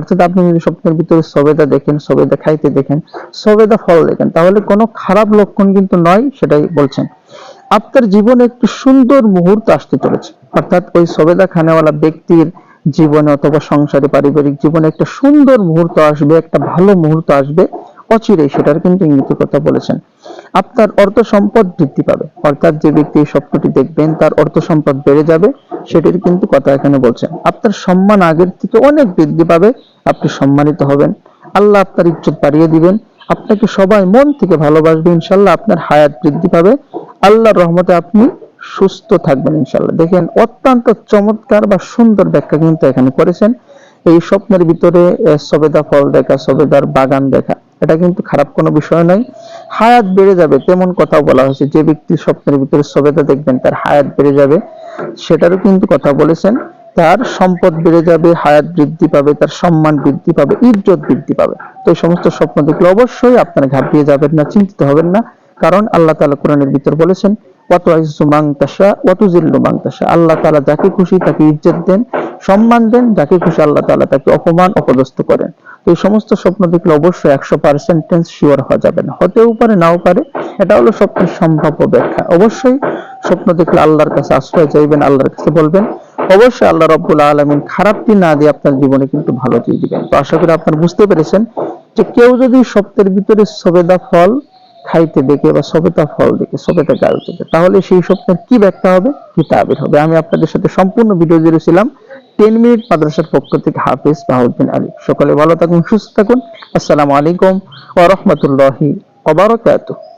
অর্থাৎ আপনি যদি স্বপ্নের ভিতরে সবেদা দেখেন, সবেদা খাইতে দেখেন, সবেদা ফল দেখেন, তাহলে কোনো খারাপ লক্ষণ কিন্তু নয়, সেটাই বলছেন। আপনার জীবনে একটি সুন্দর মুহূর্ত আসতে চলেছে। অর্থাৎ ওই সবেদা খানেওয়ালা ব্যক্তির জীবনে অথবা সংসারে পারিবারিক জীবনে একটা সুন্দর মুহূর্ত আসবে, একটা ভালো মুহূর্ত আসবে, অচিরেই, সেটার কিন্তু ইঙ্গিত কথা বলেছেন। আপনার অর্থ সম্পদ বৃদ্ধি পাবে। অর্থাৎ যে ব্যক্তি এই স্বপ্নটি দেখবেন, তার অর্থ সম্পদ বেড়ে যাবে, সেটির কিন্তু কথা এখানে বলছেন। আপনার সম্মান আগের থেকে অনেক বৃদ্ধি পাবে, আপনি সম্মানিত হবেন। আল্লাহ আপনার ইজ্জত বাড়িয়ে দিবেন। আপনাকে সবাই মন থেকে ভালোবাসবে, ইনশাল্লাহ আপনার হায়াত বৃদ্ধি পাবে। আল্লাহর রহমতে আপনি সুস্থ থাকবেন, ইনশাল্লাহ। দেখেন, অত্যন্ত চমৎকার বা সুন্দর ব্যাখ্যা কিন্তু এখানে করেছেন। এই স্বপ্নের ভিতরে সবেদা ফল দেখা, সবেদার বাগান দেখা, এটা কিন্তু খারাপ কোনো বিষয় নয়। হায়াত বেড়ে যাবে, তেমন কথাও বলা হয়েছে। যে ব্যক্তি স্বপ্নের ভিতরে সবেদা দেখবেন, তার হায়াত বেড়ে যাবে। সেটারও কিন্তু কথা বলেছেন, তার সম্পদ বেড়ে যাবে, হায়াত বৃদ্ধি পাবে, তার সম্মান বৃদ্ধি পাবে, ইজ্জত বৃদ্ধি পাবে। তো এই সমস্ত স্বপ্ন দেখলে অবশ্যই আপনারা ঘাবড়িয়ে যাবেন না, চিন্তিত হবেন না, কারণ আল্লাহ তাআলা কোরআনের ভিতর বলেছেন ওয়াতু আইজু মাং তাশা জিল্লু মাং তাশা। আল্লাহ তাআলা যাকে খুশি তাকে ইজ্জত দেন, সম্মান দেন, যাকে খুশি আল্লাহ তাআলা তাকে অপমান, অপদস্থ করেন। এই সমস্ত স্বপ্ন দেখলে অবশ্যই একশো পার্সেন্টেন্স শিওর হওয়া যাবে না। হতেও পারে, নাও পারে, এটা হলো স্বপ্নের সম্ভাব্য ব্যাখ্যা। অবশ্যই স্বপ্ন দেখলে আল্লাহর কাছে আশ্রয় চাইবেন, আল্লাহর কাছে বলবেন। অবশ্যই আল্লাহ রব্বুল আলমিন খারাপটি না দিয়ে আপনার জীবনে কিন্তু ভালোটি দিবেন। তো আশা করি আপনার বুঝতে পেরেছেন যে কেউ যদি স্বপ্নের ভিতরে সবেদা ফল খাইতে দেখে বা সবেতা ফল দেখে সবেতা গাছ দেখে, তাহলে সেই স্বপ্নের কি ব্যাখ্যা হবে? কি তাবির হবে। আমি আপনাদের সাথে সম্পূর্ণ ভিডিও জুড়েছিলাম টেন মিনিট মাদ্রাসার পক্ষ থেকে হাফিজ বাহউদ্দিন আলী। সকলে ভালো থাকুন, সুস্থ থাকুন। আসসালামু আলাইকুম ওয়া রাহমাতুল্লাহি ওয়া বারাকাতুহু।